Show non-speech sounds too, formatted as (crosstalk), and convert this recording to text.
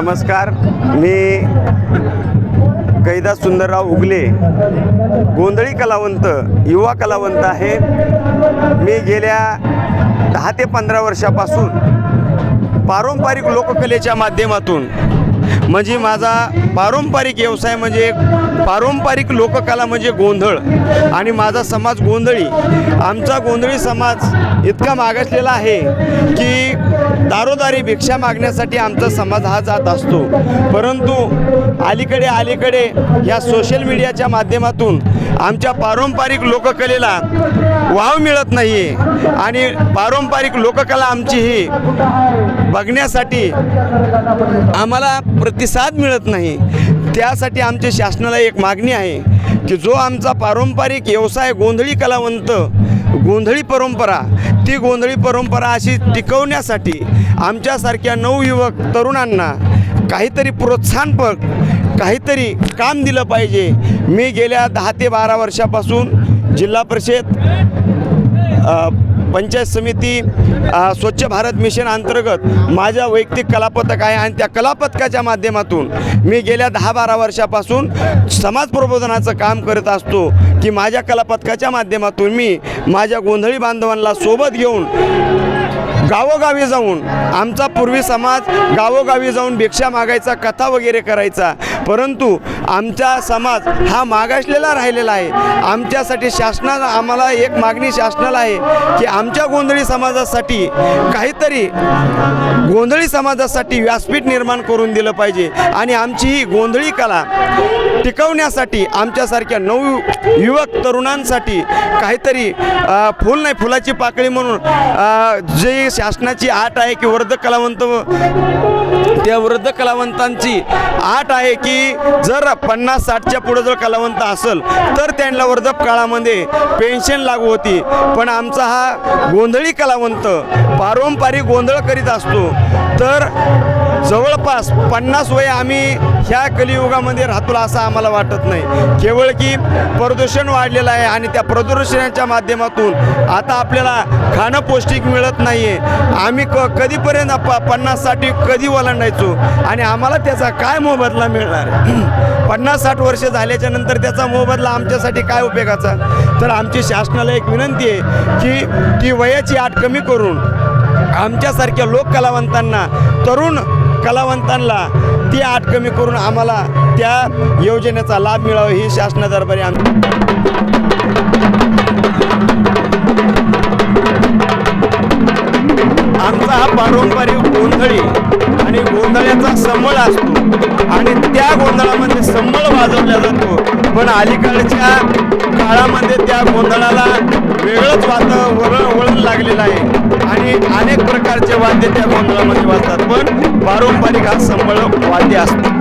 नमस्कार मी कैदा सुंदरराव उगले गोंधळी कलावंत युवा कलावंत आहे. मी गेल्या दहा ते पंधरा वर्षापासून पारंपरिक लोककलेच्या माध्यमातून म्हणजे माझा पारंपरिक व्यवसाय म्हणजे पारंपरिक लोककला म्हणजे गोंधळ. आणि माझा समाज गोंधळी. आमचा गोंधळी समाज इतका मागासलेला आहे की दारोदारी भिक्षा मागण्यासाठी आमचा समाज हा जात असतो. परंतु अलीकडे अलीकडे या सोशल मीडियाच्या माध्यमातून आमच्या पारंपरिक लोककलेला वाव मिळत नाही आहे आणि पारंपरिक लोककला आमची ही बघण्यासाठी आम्हाला प्रतिसाद मिळत नाही. त्यासाठी आमच्या शासनाला एक मागणी आहे की जो आमचा पारंपरिक व्यवसाय गोंधळी कलावंत गोंधळी परंपरा ती गोंधळी परंपरा अशी टिकवण्यासाठी आमच्यासारख्या नवयुवक तरुणांना काहीतरी प्रोत्साहनपर काहीतरी काम दिलं पाहिजे. मी गेल्या दहा ते बारा वर्षापासून जिल्हा परिषद पंचायत समिती स्वच्छ भारत मिशन अंतर्गत माझ्या वैयक्तिक कलापथक आहे आणि त्या कलापथकाच्या माध्यमातून मी गेल्या दहा बारा वर्षापासून समाज प्रबोधनाचं काम करत असतो की माझ्या कलापथकाच्या माध्यमातून मी माझ्या गोंधळी बांधवांना सोबत घेऊन गावोगावी जाऊन आमचा पूर्वी समाज गावोगावी जाऊन भिक्षा मागायचा कथा वगैरे करायचा. परंतु आमचा समाज हा मागासलेला राहिलेला आहे. आमच्यासाठी शासनाला आम्हाला एक मागणी शासनाला आहे की आमच्या गोंधळी समाजासाठी काहीतरी गोंधळी समाजासाठी व्यासपीठ निर्माण करून दिलं पाहिजे. आणि आमची ही गोंधळी कला टिकवण्यासाठी आमच्यासारख्या नऊ युवक तरुणांसाठी काहीतरी फुल नाही फुलाची पाकळी म्हणून जे शासनाची आट आहे की वृद्ध कलावंत त्या वृद्ध कलावंतांची आट आहे की जर पन्नास साठच्या पुढं जर कलावंत असेल तर त्यांना वृद्धकाळामध्ये पेन्शन लागू होती. पण आमचा हा गोंधळी कलावंत पारंपरिक गोंधळ करीत असतो तर जवळपास पन्नास वय आम्ही ह्या कलियुगामध्ये राहतो असं आम्हाला वाटत नाही. केवळ की प्रदूषण वाढलेलं आहे आणि त्या प्रदूषणाच्या माध्यमातून आता आपल्याला खाणं पौष्टिक मिळत नाही आहे आम्ही क कधीपर्यंत प पन्नाससाठी कधी ओलांडायचो? आणि आम्हाला त्याचा काय मोबदला मिळणार? (clears throat) पन्नास साठ वर्ष झाल्याच्यानंतर त्याचा मोबदला आमच्यासाठी काय उपयोगाचा? तर आमची शासनाला एक विनंती आहे की ती वयाची आट कमी करून आमच्यासारख्या लोक कलावंतांना तरुण कलावंतांना ती आट कमी करून आम्हाला त्या योजनेचा लाभ मिळावा ही शासनादरबारी आम आमचा हा पारंपरिक गोंधळी आणि गोंधळ्याचा संबळ असतो. आणि त्या गोंधळामध्ये संबळ वाजवला जातो. पण अलीकडच्या काळामध्ये त्या गोंधळाला वेगळंच वातावरण वळण लागलेलं आहे. आणि अनेक प्रकारचे वाद्य त्या गोंधळामध्ये वाजतात पण पारंपरिक हा संबळ वाद्य असतो.